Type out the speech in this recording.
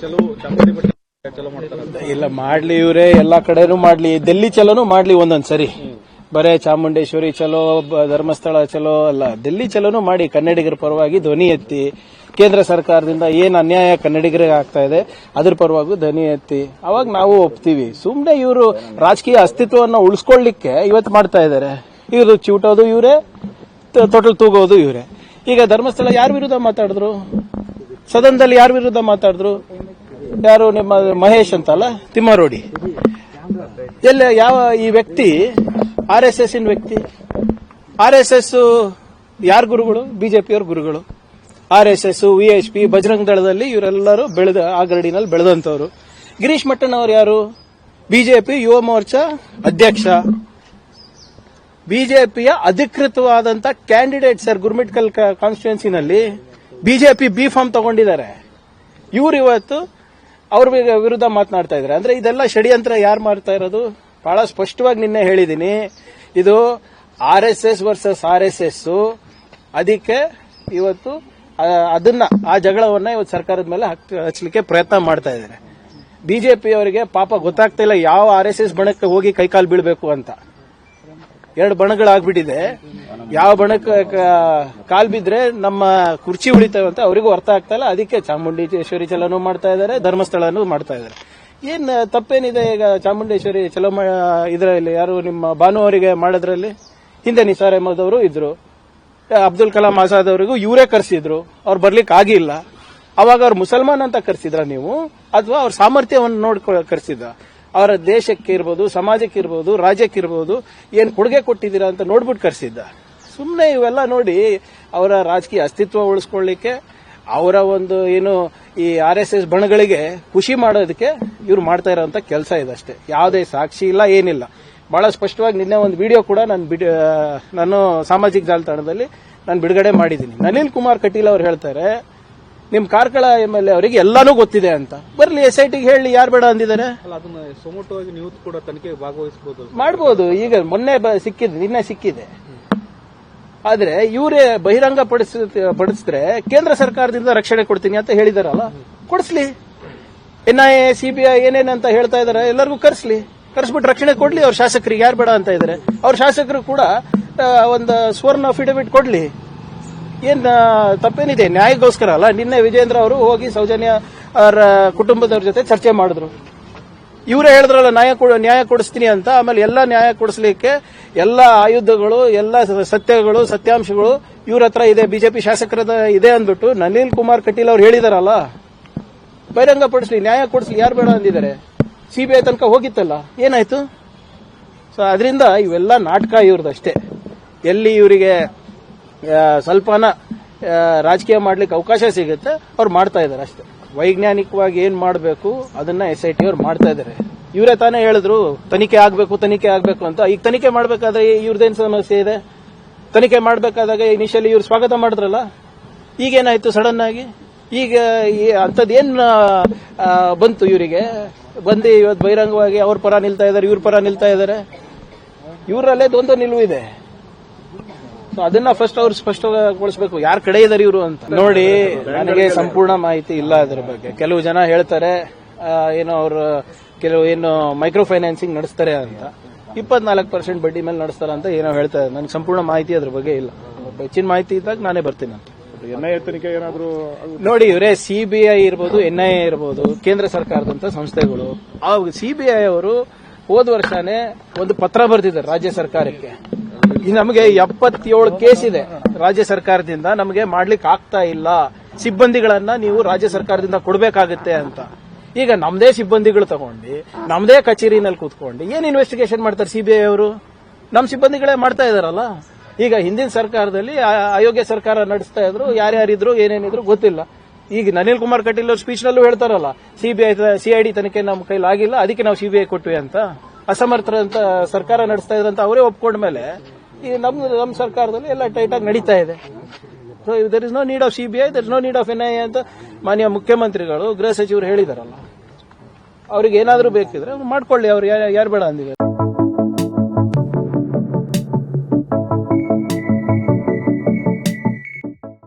ಚಲೋ ಚಾಮುಂಡಿ ಬೆಟ್ಟ ಚಲೋ ಮಾಡ್ತಾರೆ ಇಲ್ಲ, ಮಾಡ್ಲಿ ಇವರೇ, ಎಲ್ಲಾ ಕಡೆನೂ ಮಾಡ್ಲಿ. ಡೆಲ್ಲಿ ಚಲೋನು ಮಾಡ್ಲಿ ಒಂದೊಂದ್ ಸರಿ. ಬರೇ ಚಾಮುಂಡೇಶ್ವರಿ ಚಲೋ ಧರ್ಮಸ್ಥಳ ಚಲೋ, ಅಲ್ಲ ಡೆಲ್ಲಿ ಚಲೋನು ಮಾಡಿ, ಕನ್ನಡಿಗರ ಪರವಾಗಿ ಧ್ವನಿ ಎತ್ತಿ, ಕೇಂದ್ರ ಸರ್ಕಾರದಿಂದ ಏನ್ ಅನ್ಯಾಯ ಕನ್ನಡಿಗರಿಗೆ ಆಗ್ತಾ ಇದೆ, ಅದ್ರ ಪರವಾಗಿ ಧ್ವನಿ ಎತ್ತಿ, ಅವಾಗ ನಾವು ಒಪ್ತೀವಿ. ಸುಮ್ನೆ ಇವರು ರಾಜಕೀಯ ಅಸ್ತಿತ್ವವನ್ನು ಉಳಿಸ್ಕೊಳ್ಳಿಕ್ಕೆ ಇವತ್ತು ಮಾಡ್ತಾ ಇದ್ದಾರೆ ಇವರು ಚೂಟೋದು ಇವರೇ ತೊಟಲ್ ತೂಗೋದು ಇವರೇ. ಈಗ ಧರ್ಮಸ್ಥಳ ಯಾರ ವಿರುದ್ಧ ಮಾತಾಡಿದ್ರು? ಸದನದಲ್ಲಿ ಯಾರ ವಿರುದ್ಧ ಮಾತಾಡಿದ್ರು? ಯಾರು ನಿಮ್ಮ ಮಹೇಶ್ ಅಂತಲ್ಲ? ತಿಮ್ಮಾರೋಡಿ. ಎಲ್ಲ, ಯಾವ ಈ ವ್ಯಕ್ತಿ? ಆರ್ ಎಸ್ ಎಸ್ ವ್ಯಕ್ತಿ? ಆರ್ ಎಸ್ ಎಸ್ ಯಾರ ಗುರುಗಳು? ಬಿಜೆಪಿಯವ್ರ ಗುರುಗಳು. R S S V H P Bajrang ದಳದಲ್ಲಿ ಇವರೆಲ್ಲರೂ ಬೆಳೆದ, ಆ ಗರಡಿನಲ್ಲಿ ಬೆಳೆದಂತವ್ರು ಗಿರೀಶ್ ಮಟ್ಟನ್ ಅವರು ಯಾರು? ಬಿಜೆಪಿ ಯುವ ಮೋರ್ಚಾ ಅಧ್ಯಕ್ಷ. ಬಿಜೆಪಿಯ ಅಧಿಕೃತವಾದಂತ ಕ್ಯಾಂಡಿಡೇಟ್ ಸರ್ ಗುರ್ಮಿಟ್ಕಲ್ ಕಾನ್ಸ್ಟಿಟ್ಯೂನ್ಸಿನಲ್ಲಿ ಬಿಜೆಪಿ ಬಿ ಫಾರ್ಮ್ ತಗೊಂಡಿದ್ದಾರೆ. ಇವ್ರು ಇವತ್ತು ಅವ್ರ ವಿರುದ್ಧ ಮಾತನಾಡ್ತಾ ಇದ್ದಾರೆ. ಅಂದ್ರೆ ಇದೆಲ್ಲ ಷಡ್ಯಂತ್ರ ಯಾರು ಮಾಡ್ತಾ ಇರೋದು? ಬಹಳ ಸ್ಪಷ್ಟವಾಗಿ ನಿನ್ನೆ ಹೇಳಿದ್ದೀನಿ ಇದು R S S versus R S S. ಅದಕ್ಕೆ ಇವತ್ತು ಅದನ್ನ, ಆ ಜಗಳವನ್ನ ಇವತ್ತು ಸರ್ಕಾರದ ಮೇಲೆ ಹಚ್ಚಲಿಕ್ಕೆ ಪ್ರಯತ್ನ ಮಾಡ್ತಾ ಇದ್ದಾರೆ. ಬಿಜೆಪಿ ಅವರಿಗೆ ಪಾಪ ಗೊತ್ತಾಗ್ತಾ ಇಲ್ಲ, ಯಾವ ಆರ್ ಎಸ್ ಎಸ್ ಬಣಕ್ಕೆ ಹೋಗಿ ಕೈಕಾಲು ಬೀಳಬೇಕು ಅಂತ. ಎರಡು ಬಣಗಳಾಗ್ಬಿಟ್ಟಿದೆ. ಯಾವ ಬಣಕ್ಕೆ ಕಾಲ್ ಬಿದ್ರೆ ನಮ್ಮ ಕುರ್ಚಿ ಉಳಿತಾವೆ ಅಂತ ಅವರಿಗೂ ಅರ್ಥ ಆಗ್ತಾ ಅದಕ್ಕೆ ಚಾಮುಂಡೇಶ್ವರಿ ಚಲನೂ ಮಾಡ್ತಾ ಇದ್ದಾರೆ, ಧರ್ಮಸ್ಥಳನೂ ಮಾಡ್ತಾ ಇದ್ದಾರೆ. ಏನ್ ತಪ್ಪೇನಿದೆ ಈಗ ಚಾಮುಂಡೇಶ್ವರಿ ಚಲೋ ಇದರಲ್ಲಿ? ಯಾರು ನಿಮ್ಮ ಭಾನು ಅವರಿಗೆ ಮಾಡೋದ್ರಲ್ಲಿ? ಹಿಂದೆ ನಿಸಾರ್ ಅಹಮದ್ ಇದ್ರು. ಅಬ್ದುಲ್ ಕಲಾಂ ಆಜಾದ್ ಅವರಿಗೂ ಇವರೇ ಕರೆಸಿದ್ರು. ಅವ್ರು ಬರ್ಲಿಕ್ಕೆ ಆಗಿಲ್ಲ. ಅವಾಗ ಅವ್ರು ಮುಸಲ್ಮಾನ್ ಅಂತ ಕರೆಸಿದ್ರ ನೀವು? ಅಥವಾ ಅವ್ರ ಸಾಮರ್ಥ್ಯವನ್ನು ನೋಡ್ಕೊ, ಕರೆಸಿದ್ರ? ಅವರ ದೇಶಕ್ಕೆ ಇರ್ಬೋದು, ಸಮಾಜಕ್ಕೆ ಇರ್ಬೋದು, ರಾಜ್ಯಕ್ಕೆ ಇರ್ಬೋದು, ಏನ್ ಕೊಡುಗೆ ಕೊಟ್ಟಿದ್ದೀರಾ ಅಂತ ನೋಡ್ಬಿಟ್ಟು ಕರೆಸಿದ್ದ ಸುಮ್ಮನೆ ಇವೆಲ್ಲ ನೋಡಿ ಅವರ ರಾಜಕೀಯ ಅಸ್ತಿತ್ವ ಉಳಿಸ್ಕೊಳ್ಳಿಕ್ಕೆ ಅವರ ಒಂದು ಏನು ಈ ಆರ್ ಎಸ್ ಎಸ್ ಬಣಗಳಿಗೆ ಖುಷಿ ಮಾಡೋದಕ್ಕೆ ಇವ್ರು ಮಾಡ್ತಾ ಇರೋಂಥ ಕೆಲಸ ಇದೆ ಅಷ್ಟೇ ಯಾವುದೇ ಸಾಕ್ಷಿ ಇಲ್ಲ ಏನಿಲ್ಲ. ಬಹಳ ಸ್ಪಷ್ಟವಾಗಿ ನಿನ್ನೆ ಒಂದು ವಿಡಿಯೋ ಕೂಡ ನಾನು ಬಿಡ್ ನಾನು ಸಾಮಾಜಿಕ ಜಾಲತಾಣದಲ್ಲಿ ನಾನು ಬಿಡುಗಡೆ ಮಾಡಿದ್ದೀನಿ. ನಳಿನ್ ಕುಮಾರ್ ಕಟೀಲ್ ಅವ್ರು ಹೇಳ್ತಾರೆ ನಿಮ್ ಕಾರ್ಕಳ ಎಂ ಎಲ್ ಎ ಅವರಿಗೆ ಎಲ್ಲಾನು ಗೊತ್ತಿದೆ ಅಂತ. ಬರ್ಲಿ ಎಸ್ ಐ ಟಿಗೆ ಹೇಳಿ ಯಾರು ಬೇಡ ಅಂದಿದ್ದಾರೆ? ನೀವು ಕೂಡ ತನಿಖೆ ಭಾಗವಹಿಸಬಹುದು ಮಾಡಬಹುದು ಈಗ ಮೊನ್ನೆ ಸಿಕ್ಕಿದೆ ನಿನ್ನೆ ಸಿಕ್ಕಿದೆ. ಆದ್ರೆ ಇವರೇ ಬಹಿರಂಗ ಪಡಿಸ ಪಡಿಸಿದ್ರೆ ಕೇಂದ್ರ ಸರ್ಕಾರದಿಂದ ರಕ್ಷಣೆ ಕೊಡ್ತೀನಿ ಅಂತ ಹೇಳಿದಾರಲ್ಲ, ಕೊಡಿಸ್ಲಿ. ಎನ್ ಐ ಎ ಸಿಬಿಐ ಏನೇನಂತ ಹೇಳ್ತಾ ಇದಾರೆ, ಎಲ್ಲರಿಗೂ ಕರೆಸ್ಲಿ. ಕರ್ಸ್ಬಿಟ್ಟು ರಕ್ಷಣೆ ಕೊಡ್ಲಿ, ಅವ್ರ ಶಾಸಕರಿಗೆ ಯಾರು ಬೇಡ ಅಂತ ಇದಾರೆ. ಅವ್ರ ಶಾಸಕರು ಕೂಡ ಒಂದು ಸ್ವರ್ಣ ಅಫಿಡವಿಟ್ ಕೊಡ್ಲಿ. ಏನ್ ತಪ್ಪೇನಿದೆ? ನ್ಯಾಯಕ್ಕೋಸ್ಕರ ಅಲ್ಲ. ನಿನ್ನೆ ವಿಜೇಂದ್ರ ಅವರು ಹೋಗಿ ಸೌಜನ್ಯ ಅವರ ಕುಟುಂಬದವ್ರ ಜೊತೆ ಚರ್ಚೆ ಮಾಡಿದ್ರು. ಇವರೇ ಹೇಳಿದ್ರಲ್ಲ, ನ್ಯಾಯ ನ್ಯಾಯ ಕೊಡಿಸ್ತೀನಿ ಅಂತ. ಆಮೇಲೆ ಎಲ್ಲ ನ್ಯಾಯ ಕೊಡಿಸ್ಲಿಕ್ಕೆ ಎಲ್ಲ ಆಯುಧಗಳು, ಎಲ್ಲ ಸತ್ಯಗಳು, ಸತ್ಯಾಂಶಗಳು ಇವ್ರ ಹತ್ರ ಇದೆ. ಬಿಜೆಪಿ ಶಾಸಕರದ ಇದೆ ಅಂದ್ಬಿಟ್ಟು ನನಿಲ್ ಕುಮಾರ್ ಕಟೀಲ್ ಅವ್ರು ಹೇಳಿದಾರಲ್ಲ ಬಹಿರಂಗ ಪಡಿಸ್ಲಿ ನ್ಯಾಯ ಕೊಡಿಸ್ಲಿ, ಯಾರು ಬೇಡ ಅಂದಿದ್ದಾರೆ. ಸಿಬಿಐ ತನಕ ಹೋಗಿತ್ತಲ್ಲ, ಏನಾಯ್ತು? ಸೊ ಅದರಿಂದ ಇವೆಲ್ಲ ನಾಟಕ ಇವ್ರದಷ್ಟೇ. ಎಲ್ಲಿ ಇವರಿಗೆ ಸ್ವಲ್ಪನ ರಾಜಕೀಯ ಮಾಡ್ಲಿಕ್ಕೆ ಅವಕಾಶ ಸಿಗುತ್ತೆ, ಅವ್ರು ಮಾಡ್ತಾ ಇದ್ದಾರೆ ಅಷ್ಟೇ. ವೈಜ್ಞಾನಿಕವಾಗಿ ಏನ್ ಮಾಡಬೇಕು ಅದನ್ನ ಎಸ್ ಐ ಟಿ ಅವ್ರು ಮಾಡ್ತಾ ಇದ್ದಾರೆ ಇವರೇ ತಾನೇ ಹೇಳಿದ್ರು ತನಿಖೆ ಆಗಬೇಕು ತನಿಖೆ ಆಗಬೇಕು ಅಂತ. ಈಗ ತನಿಖೆ ಮಾಡಬೇಕಾದ್ರೆ ಇವ್ರದೇನ್ ಸಮಸ್ಯೆ ಇದೆ? ತನಿಖೆ ಮಾಡಬೇಕಾದಾಗ ಇನಿಷಿಯಲಿ ಇವ್ರು ಸ್ವಾಗತ ಮಾಡಿದ್ರಲ್ಲ? ಈಗೇನಾಯ್ತು ಸಡನ್ ಆಗಿ ಈಗ ಅಂತದ್ ಏನ್ ಆ, ಬಂತು ಇವರಿಗೆ? ಬಂದು ಇವತ್ತು ಬಹಿರಂಗವಾಗಿ ಅವ್ರ ಪರ ನಿಲ್ತಾ ಇದ್ದಾರೆ ಇವ್ರ ಪರ ನಿಲ್ತಾ ಇದ್ದಾರೆ ಇವರಲ್ಲೇ ದ್ವಂದ್ವ ನಿಲುವು ಇದೆ. ಅದನ್ನ ಫಸ್ಟ್ ಅವ್ರು ಸ್ಪಷ್ಟಗೊಳಿಸಬೇಕು. ಯಾರ ಕಡೆ ಇದಾರೆ ಇವರು ಅಂತ. ನೋಡಿ ನನಗೆ ಸಂಪೂರ್ಣ ಮಾಹಿತಿ ಇಲ್ಲ ಅದ್ರ ಬಗ್ಗೆ. ಕೆಲವು ಜನ ಹೇಳ್ತಾರೆ ಏನು ಅವರು ಕೆಲವು ಏನು ಮೈಕ್ರೋ ಫೈನಾನ್ಸಿಂಗ್ ನಡೆಸ್ತಾರೆ ಅಂತ. ಇಪ್ಪತ್ನಾಲ್ಕು ಪರ್ಸೆಂಟ್ ಬಡ್ಡಿ ಮೇಲೆ ನಡೆಸ್ತಾರೆ ಅಂತ ಏನೋ ಹೇಳ್ತಾರೆ ನನಗೆ ಸಂಪೂರ್ಣ ಮಾಹಿತಿ ಅದ್ರ ಬಗ್ಗೆ ಇಲ್ಲ. ಹೆಚ್ಚಿನ ಮಾಹಿತಿ ಇದ್ದಾಗ ನಾನೇ ಬರ್ತೀನಿ ಅಂತ. ನೋಡಿ ಇವರೇ ಸಿಬಿಐ ಇರ್ಬೋದು ಎನ್ಐಎ ಇರ್ಬೋದು ಕೇಂದ್ರ ಸರ್ಕಾರದಂತ ಸಂಸ್ಥೆಗಳು. ಆ ಸಿಬಿಐ ಅವರು ಹೋದ ವರ್ಷನೇ ಒಂದು ಪತ್ರ ಬರೆದಿದ್ದಾರೆ ರಾಜ್ಯ ಸರ್ಕಾರಕ್ಕೆ. ನಮಗೆ ಎಪ್ಪತ್ತೇಳು ಕೇಸ್ ಇದೆ ರಾಜ್ಯ ಸರ್ಕಾರದಿಂದ. ನಮಗೆ ಮಾಡ್ಲಿಕ್ಕೆ ಆಗ್ತಾ ಇಲ್ಲ. ಸಿಬ್ಬಂದಿಗಳನ್ನ ನೀವು ರಾಜ್ಯ ಸರ್ಕಾರದಿಂದ ಕೊಡಬೇಕಾಗುತ್ತೆ ಅಂತ. ಈಗ ನಮ್ದೇ ಸಿಬ್ಬಂದಿಗಳು ತಗೊಂಡು, ನಮ್ದೇ ಕಚೇರಿನಲ್ಲಿ ಕೂತ್ಕೊಂಡು ಏನ್ ಇನ್ವೆಸ್ಟಿಗೇಷನ್ ಮಾಡ್ತಾರೆ ಸಿಬಿಐ ಅವರು? ನಮ್ ಸಿಬ್ಬಂದಿಗಳೇ ಮಾಡ್ತಾ ಇದಾರಲ್ಲ ಈಗ ಹಿಂದಿನ ಸರ್ಕಾರದಲ್ಲಿ ಅಯೋಗ್ಯ ಸರ್ಕಾರ ನಡೆಸ್ತಾ ಇದ್ರು, ಯಾರ್ಯಾರಿದ್ರು, ಏನೇನಿದ್ರು ಗೊತ್ತಿಲ್ಲ. ಈಗ ಅನಿಲ್ ಕುಮಾರ್ ಕಟೀಲ್ ಅವ್ರ ಸ್ಪೀಚ್ ನಲ್ಲೂ ಹೇಳ್ತಾರಲ್ಲ ಸಿಬಿಐ ಸಿಐಡಿ ತನಿಖೆ ನಮ್ಮ ಕೈಲಿ ಆಗಿಲ್ಲ ಅದಕ್ಕೆ ನಾವು ಸಿಬಿಐ ಕೊಟ್ವಿ ಅಂತ. ಅಸಮರ್ಥರಂತ ಸರ್ಕಾರ ನಡೆಸ್ತಾ ಇದ್ರಂತ ಅವರೇ ಒಪ್ಕೊಂಡ್ಮೇಲೆ ಈ ನಮ್ ನಮ್ಮ ಸರ್ಕಾರದಲ್ಲಿ ಎಲ್ಲ ಟೈಟ್ ಆಗಿ ನಡೀತಾ ಇದೆ. So there is no need of CBI there is no need of N I ಅಂತ ಮಾನ್ಯ ಮುಖ್ಯಮಂತ್ರಿಗಳು, ಗೃಹ ಸಚಿವರು ಹೇಳಿದಾರಲ್ಲ, ಅವ್ರಿಗೆ ಏನಾದರೂ ಬೇಕಿದ್ರೆ ಮಾಡ್ಕೊಳ್ಳಿ, ಅವ್ರು ಯಾರು ಬೇಡ ಅಂದಿದ್ದಾರೆ.